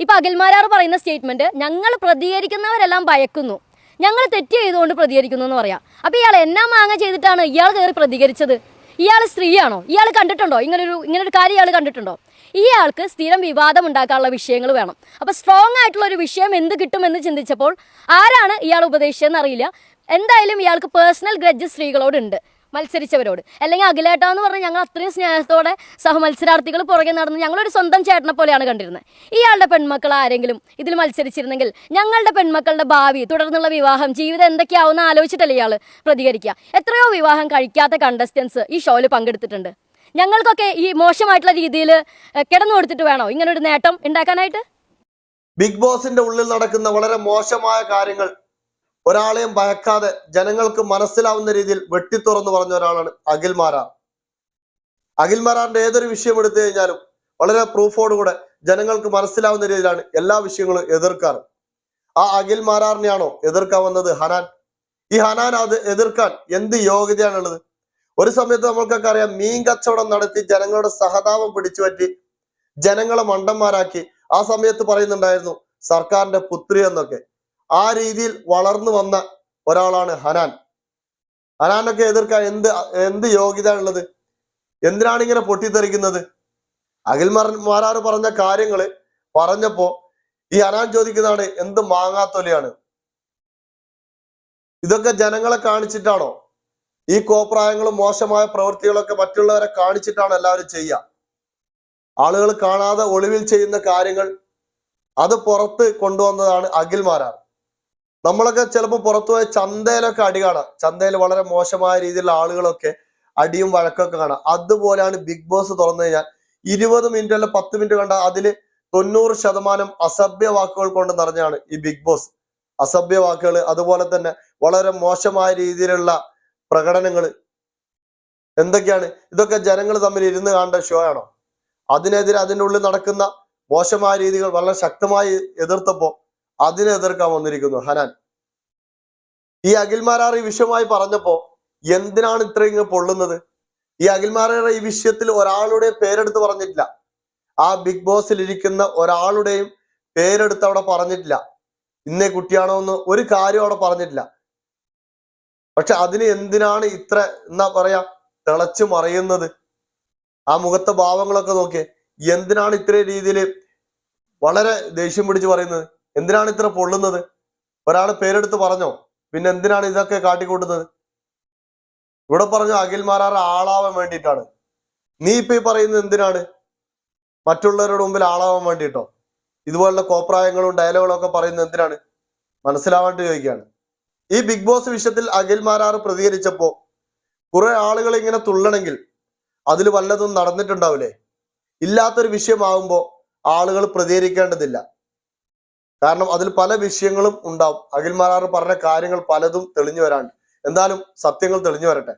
ഇപ്പൊ അഖിൽമാരാർ പറയുന്ന സ്റ്റേറ്റ്മെന്റ് ഞങ്ങൾ പ്രതികരിക്കുന്നവരെല്ലാം ഭയക്കുന്നു. ഞങ്ങൾ തെറ്റ് ചെയ്തുകൊണ്ട് പ്രതികരിക്കുന്നു എന്ന് പറയാം. അപ്പൊ ഇയാൾ എന്നാ മാങ്ങ ചെയ്തിട്ടാണ് ഇയാൾ കയറി പ്രതികരിച്ചത്? ഇയാൾ സ്ത്രീയാണോ? ഇയാൾ കണ്ടിട്ടുണ്ടോ? ഇങ്ങനൊരു ഒരു കാര്യം ഇയാൾ കണ്ടിട്ടുണ്ടോ? ഇയാൾക്ക് സ്ഥിരം വിവാദം ഉണ്ടാക്കാനുള്ള വിഷയങ്ങൾ വേണം. അപ്പൊ സ്ട്രോങ് ആയിട്ടുള്ള ഒരു വിഷയം എന്ത് കിട്ടുമെന്ന് ചിന്തിച്ചപ്പോൾ ആരാണ് ഇയാൾ ഉപദേശിച്ചതെന്ന് അറിയില്ല. എന്തായാലും ഇയാൾക്ക് പേഴ്സണൽ ഗ്രഡ്ജ് സ്ത്രീകളോടുണ്ട്. മത്സരിച്ചവരോട്. അല്ലെങ്കിൽ അഖിലേട്ട എന്ന് പറഞ്ഞാൽ ഞങ്ങൾ അത്രയും സ്നേഹത്തോടെ സഹമത്സരാർത്ഥികൾ പുറകെ നടന്ന് ഞങ്ങളൊരു സ്വന്തം ചേട്ടനെ പോലെയാണ് കണ്ടിരുന്നത്. ഇയാളുടെ പെൺമക്കൾ ആരെങ്കിലും ഇതിൽ മത്സരിച്ചിരുന്നെങ്കിൽ ഞങ്ങളുടെ പെൺമക്കളുടെ ഭാവി തുടർന്നുള്ള വിവാഹം ജീവിതം എന്തൊക്കെയാവുന്ന ആലോചിച്ചിട്ടല്ലേ ഇയാൾ പ്രതികരിക്കുക. എത്രയോ വിവാഹം കഴിക്കാത്ത കണ്ടസ്റ്റൻസ് ഈ ഷോയിൽ പങ്കെടുത്തിട്ടുണ്ട്. ഞങ്ങൾക്കൊക്കെ ഈ മോശമായിട്ടുള്ള രീതിയിൽ കിടന്നു കൊടുത്തിട്ട് വേണോ? ഇങ്ങനൊരു നേട്ടം ഉണ്ടാക്കാനായിട്ട്? ബിഗ് ബോസിന്റെ ഉള്ളിൽ നടക്കുന്ന വളരെ മോശമായ കാര്യങ്ങൾ ഒരാളെയും ഭയക്കാതെ ജനങ്ങൾക്ക് മനസ്സിലാവുന്ന രീതിയിൽ വെട്ടിത്തുറന്ന് പറഞ്ഞ ഒരാളാണ് അഖിൽ മാരാർ. അഖിൽ മാരാറിന്റെ ഏതൊരു വിഷയം എടുത്തു കഴിഞ്ഞാലും വളരെ പ്രൂഫോടുകൂടെ ജനങ്ങൾക്ക് മനസ്സിലാവുന്ന രീതിയിലാണ് എല്ലാ വിഷയങ്ങളും എതിർക്കാറ്. ആ അഖിൽ മാരാറിനെയാണോ എതിർക്കാൻ വന്നത് ഹനാൻ? ഈ ഹനാൻ അത് എതിർക്കാൻ എന്ത് യോഗ്യതയാണുള്ളത്? ഒരു സമയത്ത് നമ്മൾക്കൊക്കെ അറിയാം മീൻ കച്ചവടം നടത്തി ജനങ്ങളുടെ സഹതാപം പിടിച്ചു പറ്റി ജനങ്ങളെ മണ്ടന്മാരാക്കി. ആ സമയത്ത് പറയുന്നുണ്ടായിരുന്നു സർക്കാരിന്റെ പുത്രി എന്നൊക്കെ. ആ രീതിയിൽ വളർന്നു വന്ന ഒരാളാണ് ഹനാൻ. ഹനാനൊക്കെ എതിർക്കാൻ എന്ത് എന്ത് യോഗ്യത ഉള്ളത് എന്തിനാണ് ഇങ്ങനെ പൊട്ടിത്തെറിക്കുന്നത്? അഖിൽ മാരാറ് പറഞ്ഞ കാര്യങ്ങൾ പറഞ്ഞപ്പോ ഈ ഹനാൻ ചോദിക്കുന്നതാണ് എന്ത് മാങ്ങാത്തൊലിയാണ്? ഇതൊക്കെ ജനങ്ങളെ കാണിച്ചിട്ടാണോ? ഈ കോപ്രായങ്ങളും മോശമായ പ്രവൃത്തികളൊക്കെ മറ്റുള്ളവരെ കാണിച്ചിട്ടാണ് എല്ലാവരും ചെയ്യുക. ആളുകൾ കാണാതെ ഒളിവിൽ ചെയ്യുന്ന കാര്യങ്ങൾ അത് പുറത്ത് കൊണ്ടുവന്നതാണ് അഖിൽ മാരാർ. നമ്മളൊക്കെ ചിലപ്പോൾ പുറത്തു പോയ ചന്തയിലൊക്കെ അടി കാണാം. ചന്തയിൽ വളരെ മോശമായ രീതിയിലുള്ള ആളുകളൊക്കെ അടിയും വഴക്കൊക്കെ കാണാം. അതുപോലെയാണ് ബിഗ് ബോസ് തുറന്നു കഴിഞ്ഞാൽ ഇരുപത് മിനിറ്റ് അല്ല പത്ത് മിനിറ്റ് കണ്ട അതിൽ തൊണ്ണൂറ് ശതമാനം അസഭ്യ വാക്കുകൾ കൊണ്ട് നിറഞ്ഞാണ് ഈ ബിഗ് ബോസ്. അസഭ്യ വാക്കുകൾ അതുപോലെ തന്നെ വളരെ മോശമായ രീതിയിലുള്ള പ്രകടനങ്ങൾ. എന്തൊക്കെയാണ്? ഇതൊക്കെ ജനങ്ങൾ തമ്മിൽ ഇരുന്ന് കാണേണ്ട ഷോ ആണോ? അതിനെതിരെ അതിന്റെ ഉള്ളിൽ നടക്കുന്ന മോശമായ രീതികൾ വളരെ ശക്തമായി എതിർത്തപ്പോ അതിനെ എതിർക്കാൻ വന്നിരിക്കുന്നു ഹനാൻ. ഈ അഖിൽമാരാർ ഈ വിഷയമായി പറഞ്ഞപ്പോ എന്തിനാണ് ഇത്രയും പൊള്ളുന്നത്? ഈ അഖിൽമാരാർ ഈ വിഷയത്തിൽ ഒരാളുടെ പേരെടുത്ത് പറഞ്ഞിട്ടില്ല. ആ ബിഗ് ബോസിൽ ഇരിക്കുന്ന ഒരാളുടെയും പേരെടുത്ത് അവിടെ പറഞ്ഞിട്ടില്ല. ഇന്നേ കുട്ടിയാണോ എന്ന് ഒരു കാര്യം അവിടെ പറഞ്ഞിട്ടില്ല. പക്ഷെ അതിന് എന്തിനാണ് ഇത്ര എന്നാ പറയാ തിളച്ചു മറിയുന്നത്? ആ മുഖത്തെ ഭാവങ്ങളൊക്കെ നോക്കിയേ. എന്തിനാണ് ഇത്രയും രീതിയിൽ വളരെ ദേഷ്യം പിടിച്ച് പറയുന്നത്? എന്തിനാണ് ഇത്ര പൊള്ളുന്നത്? ഒരാൾ പേരെടുത്ത് പറഞ്ഞോ. പിന്നെ എന്തിനാണ് ഇതൊക്കെ കാട്ടിക്കൂട്ടുന്നത്? ഇവിടെ പറഞ്ഞു അഖിൽ മാരാർ ആളാവാൻ വേണ്ടിയിട്ടാണ്. നീ ഇപ്പൊ ഈ പറയുന്നത് എന്തിനാണ്? മറ്റുള്ളവരുടെ മുമ്പിൽ ആളാവാൻ വേണ്ടിയിട്ടോ? ഇതുപോലുള്ള കോപ്രായങ്ങളും ഡയലോഗുകളും ഒക്കെ പറയുന്നത് എന്തിനാണ്? മനസ്സിലാവാണ്ട് ചോദിക്കുകയാണ്. ഈ ബിഗ് ബോസ് വിഷയത്തിൽ അഖിൽ മാരാർ പ്രതികരിച്ചപ്പോ കുറെ ആളുകൾ ഇങ്ങനെ തുള്ളണമെങ്കിൽ അതിൽ വല്ലതും നടന്നിട്ടുണ്ടാവില്ലേ? ഇല്ലാത്തൊരു വിഷയമാകുമ്പോൾ ആളുകൾ പ്രതികരിക്കേണ്ടതില്ല. കാരണം അതിൽ പല വിഷയങ്ങളും ഉണ്ടാവും. അഖിൽ മാരാർ പറഞ്ഞ കാര്യങ്ങൾ പലതും തെളിഞ്ഞു വരാണ്ട്. എന്തായാലും സത്യങ്ങൾ തെളിഞ്ഞു വരട്ടെ.